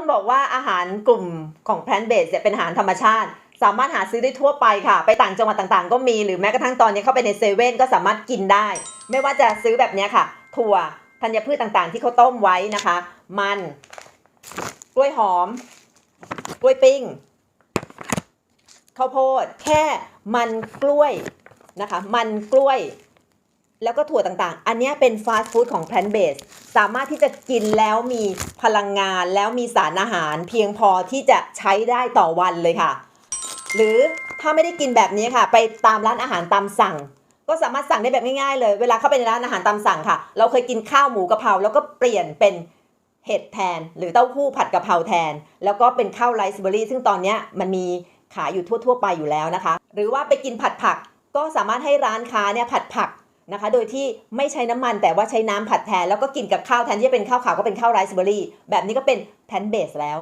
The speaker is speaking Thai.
ต้องบอกว่าอาหารกลุ่มของแพลนเบสเนี่ยเป็นอาหารธรรมชาติ สามารถหาซื้อได้ทั่วไปค่ะ ไปต่างจังหวัดต่างๆ ก็มีหรือแม้กระทั่งตอนนี้เข้าไปในเซเว่นก็สามารถกินได้ ไม่ว่าจะซื้อแบบนี้ค่ะ ถั่วธัญพืชต่างๆ ที่เขาต้มไว้นะคะ มัน กล้วยหอม กล้วยปิ้งข้าวโพดแค่มันกล้วยนะคะ มันกล้วย แล้วก็ถั่วต่างๆ อันนี้เป็นฟาสต์ฟู้ดของแพลนเบสสามารถที่จะกินแล้วมีพลังงาน แล้วมีสารอาหาร เพียงพอที่จะใช้ได้ต่อวันเลยค่ะ หรือถ้าไม่ได้กินแบบนี้ค่ะ ไปตามร้านอาหารตามสั่ง ก็สามารถสั่งได้แบบง่ายๆเลย เวลาเข้าไปในร้านอาหารตามสั่งค่ะ เราเคยกินข้าวหมูกะเพราแล้วก็เปลี่ยนเป็นเห็ดแทน หรือเต้าหู้ผัดกะเพราแทน แล้วก็เป็นข้าวไรซ์เบอร์รี่ซึ่งตอนนี้มันมีขายอยู่ทั่วๆ ไปอยู่แล้วนะคะ หรือว่าไปกินผัดผักก็สามารถให้ร้านค้าเนี่ยผัดผัก นะคะ โดยที่ไม่ใช้น้ำมันแต่ว่าใช้น้ำผัดแทน แล้วก็กินกับข้าวแทนที่จะเป็นข้าวขาวก็เป็นข้าวไรซ์เบอร์รี่ แบบนี้ก็เป็นแพนเบสแล้ว